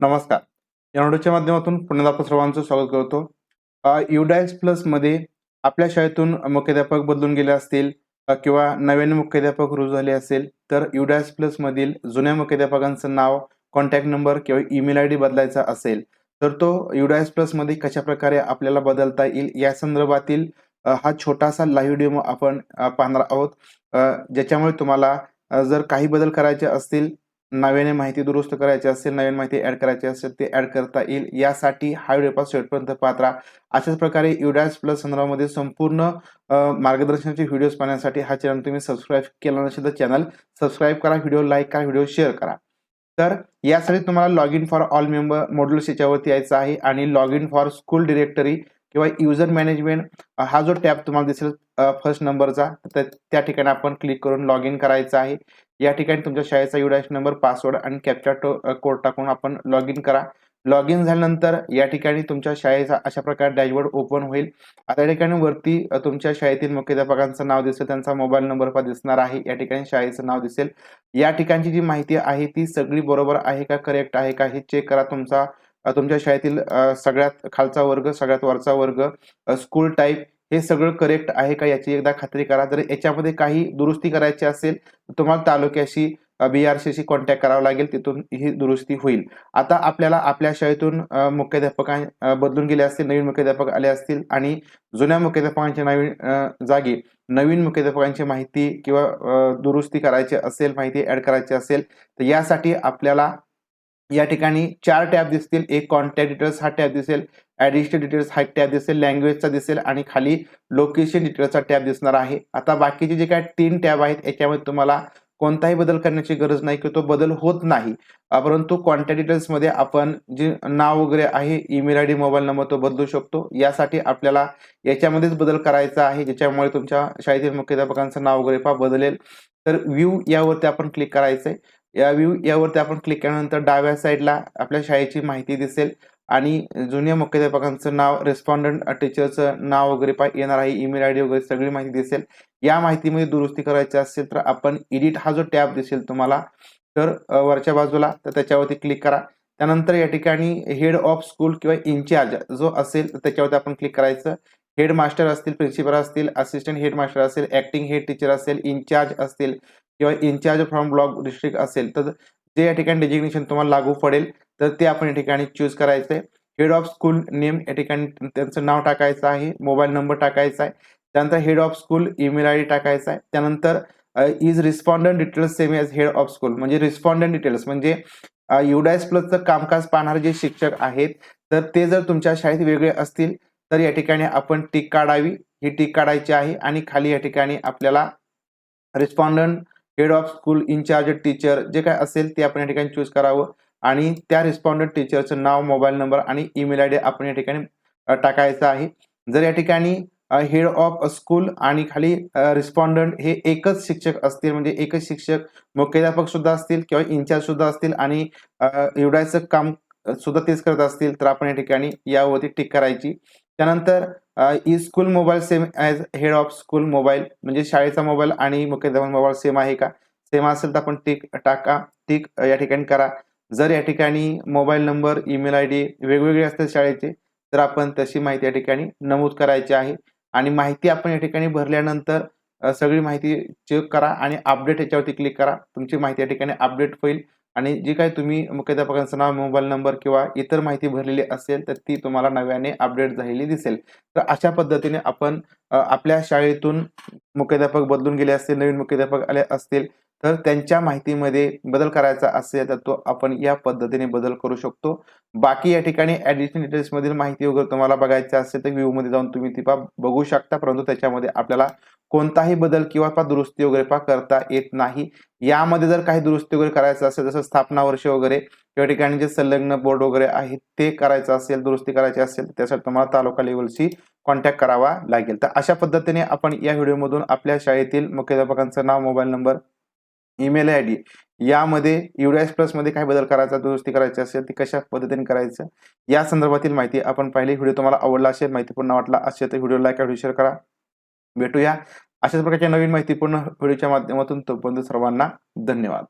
नमस्कार. या व्हिडिओच्या माध्यमातून पुन्हा आपण सर्वांचं स्वागत करतो. युडायस प्लसमध्ये आपल्या शाळेतून मुख्याध्यापक बदलून गेले असतील किंवा नव्याने मुख्याध्यापक रुजू झाले असेल तर युडायस प्लस मधील जुन्या मुख्याध्यापकांचं नाव कॉन्टॅक्ट नंबर किंवा ईमेल आय डी बदलायचा असेल तर तो युडायस प्लसमध्ये कशा आपल्याला बदलता येईल या संदर्भातील हा छोटासा लाईव्ह डेमो आपण पाहणार आहोत. ज्याच्यामुळे तुम्हाला जर काही बदल करायचे असतील नव्याने माहिती दुरुस्त करायची असेल नवीन माहिती ऍड करायची असेल ते ऍड करता येईल. यासाठी हा व्हिडिओ पास शेवटपर्यंत पाहत राहा. अशाच प्रकारे युडॅस प्लस संदर्भामध्ये संपूर्ण मार्गदर्शनाचे व्हिडिओज पाहण्यासाठी हा चॅनल तुम्ही सबस्क्राईब केला नसेल तर चॅनल सबस्क्राईब करा व्हिडिओ लाईक करा व्हिडिओ शेअर करा. तर यासाठी तुम्हाला log in for all member modules याच्यावरती यायचं आहे आणि log in for school directory किंवा युजर मॅनेजमेंट हा जो टॅब तुम्हाला दिसेल फर्स्ट नंबरचा तर त्या ठिकाणी आपण क्लिक करून लॉग इन करायचं आहे. या ठिकाणी तुमच्या शाळेचा युडॅश नंबर पासवर्ड आणि कॅप्चा कोड टाकून आपण लॉग इन करा. लॉग इन झाल्यानंतर या ठिकाणी तुमच्या शाळेचा अशा प्रकारे डॅशबोर्ड ओपन होईल. आता या ठिकाणी वरती तुमच्या शाळेतील मुख्याध्यापकांचं नाव दिसेल त्यांचा मोबाईल नंबर पण दिसणार आहे. या ठिकाणी शाळेचं नाव दिसेल. या ठिकाणची जी माहिती आहे ती सगळी बरोबर आहे का करेक्ट आहे का हे चेक करा तुमचा तुमच्या शाळेतील सगळ्यात खालचा वर्ग सगळ्यात वरचा वर्ग स्कूल टाईप हे सगळं करेक्ट आहे का याची एकदा खात्री करा. जर याच्यामध्ये काही दुरुस्ती करायची असेल तर तुम्हाला तालुक्याशी बी आर सीशी कॉन्टॅक्ट करावा लागेल. तिथून ही दुरुस्ती होईल. आता आपल्याला आपल्या शाळेतून अ, मुख्याध्यापका बदलून गेले असतील नवीन मुख्याध्यापक आले असतील आणि जुन्या मुख्याध्यापकांच्या नवीन जागी नवीन मुख्याध्यापकांची माहिती किंवा दुरुस्ती करायची असेल माहिती ऍड करायची असेल तर यासाठी आपल्याला या ठिकाणी चार टॅब दिसतील. एक कॉन्टॅक्ट डिटेल्स हा टॅब दिसेल. ऍडिशनल डिटेल्स हा टॅब दिसेल. लँग्वेजचा दिसेल आणि खाली लोकेशन डिटेल्सचा टॅब दिसणार आहे. आता बाकीचे जे काय तीन टॅब आहेत याच्यामध्ये तुम्हाला कोणताही बदल करण्याची गरज नाही की तो बदल होत नाही. परंतु कॉन्टॅक्ट डिटेल्समध्ये आपण जे नाव वगैरे आहे email I D mobile number तो बदलू शकतो. यासाठी आपल्याला याच्यामध्येच बदल करायचा आहे ज्याच्यामुळे तुमच्या शाळेतील मुख्याध्यापकांचं नाव वगैरे पहा बदलेल. तर व्ह्यू यावरती आपण क्लिक करायचंय. या व्ह्यू यावरती आपण क्लिक केल्यानंतर डाव्या साईडला आपल्या शाळेची माहिती दिसेल. आणि जुन्या मुख्याध्यापकांचं नाव रेस्पॉन्डंट टीचरचं नाव वगैरे पा येणार आहे ईमेल आय डी वगैरे सगळी माहिती दिसेल. या माहितीमध्ये दुरुस्ती करायची असेल तर आपण एडिट हा जो टॅब दिसेल तुम्हाला तर वरच्या बाजूला तर त्याच्यावरती क्लिक करा. त्यानंतर या ठिकाणी हेड ऑफ स्कूल किंवा इन्चार्ज जो असेल तर त्याच्यावरती आपण क्लिक करायचं. हेड मास्टर असतील प्रिन्सिपल असतील असिस्टंट हेड मास्टर असेल ऍक्टिंग हेड टीचर असेल इन्चार्ज असतील किंवा इन्चार्ज फ्रॉम ब्लॉक डिस्ट्रिक्ट असेल तर जे या ठिकाणी डेजिग्नेशन तुम्हाला लागू पडेल तर ते आपण या ठिकाणी चूज करायचं आहे हेड ऑफ स्कूल नेम या ठिकाणी त्यांचं नाव टाकायचं आहे मोबाईल नंबर टाकायचा आहे त्यानंतर head of school email I D टाकायचा आहे त्यानंतर is respondent details same as head of school म्हणजे रिस्पॉन्डंट डिटेल्स म्हणजे युडायस प्लसचं कामकाज पाहणारे जे शिक्षक आहेत तर ते जर तुमच्या शाळेत वेगळे असतील तर या ठिकाणी आपण टीक काढावी. ही टीक काढायची आहे आणि खाली या ठिकाणी आपल्याला respondent head of school incharge teacher जे काय असेल ते आपण या ठिकाणी चूज करावं. आणि त्या रिस्पॉन्डंट टीचरचं नाव मोबाईल नंबर आणि ईमेल आय डी आपण या ठिकाणी टाकायचं आहे. जर या ठिकाणी हेड ऑफ स्कूल आणि खाली रिस्पॉन्डंट हे एकच शिक्षक असतील म्हणजे एकच शिक्षक मुख्याध्यापक सुद्धा असतील किंवा इन्चार्ज सुद्धा असतील आणि एवढायचं काम सुद्धा तेच करत असतील तर आपण या ठिकाणी यावरती टिक करायची. त्यानंतर e school mobile same as head of school mobile म्हणजे शाळेचा मोबाईल आणि मुख्याध्यापक मोबाईल सेम आहे का? सेम असेल तर आपण टिक टाका टिक या ठिकाणी करा. जर या ठिकाणी mobile number email I D वेगवेगळे असतील शाळेचे तर आपण तशी माहिती या ठिकाणी नमूद करायची आहे. आणि माहिती आपण या ठिकाणी भरल्यानंतर सगळी माहिती चेक करा आणि अपडेट याच्यावरती क्लिक करा. तुमची माहिती या ठिकाणी अपडेट होईल. आणि जी काही तुम्ही मुख्याध्यापकांचं नाव मोबाईल नंबर किंवा इतर माहिती भरलेली असेल तर ती तुम्हाला नव्याने अपडेट झालेली दिसेल. तर अशा पद्धतीने आपण आपल्या शाळेतून मुख्याध्यापक बदलून गेले असतील नवीन मुख्याध्यापक आले असतील तर त्यांच्या माहितीमध्ये बदल करायचा असेल तर तो आपण या पद्धतीने बदल करू शकतो. बाकी या ठिकाणी ऍडिशनल डिटेल्स मधील माहिती वगैरे तुम्हाला बघायची असेल तर व्ह्यू मध्ये जाऊन तुम्ही ती पा बघू शकता परंतु त्याच्यामध्ये आपल्याला कोणताही बदल किंवा पा दुरुस्ती वगैरे पा करता येत नाही. यामध्ये जर काही दुरुस्ती वगैरे करायचं असेल जसं स्थापना वर्ष वगैरे या ठिकाणी जे संलग्न बोर्ड वगैरे आहेत ते करायचं असेल दुरुस्ती करायची असेल तर त्यासाठी तुम्हाला तालुका लेवलशी कॉन्टॅक्ट करावा लागेल. तर अशा पद्धतीने आपण या व्हिडिओमधून आपल्या शाळेतील मुख्याध्यापकांचं नाव mobile number email I D यामध्ये युडीएस प्लसमध्ये काय बदल करायचा दुरुस्ती करायची असेल ती कशा पद्धतीने करायचं या संदर्भातील माहिती आपण पाहिली. व्हिडिओ तुम्हाला आवडला असेल माहितीपूर्ण वाटला असेल तर व्हिडिओ लाईक व्हिडिओ शेअर करा. भेटूया. अशाच प्रकारच्या नवीन माहितीपूर्ण व्हिडिओच्या माध्यमातून तोपर्यंत सर्वांना धन्यवाद.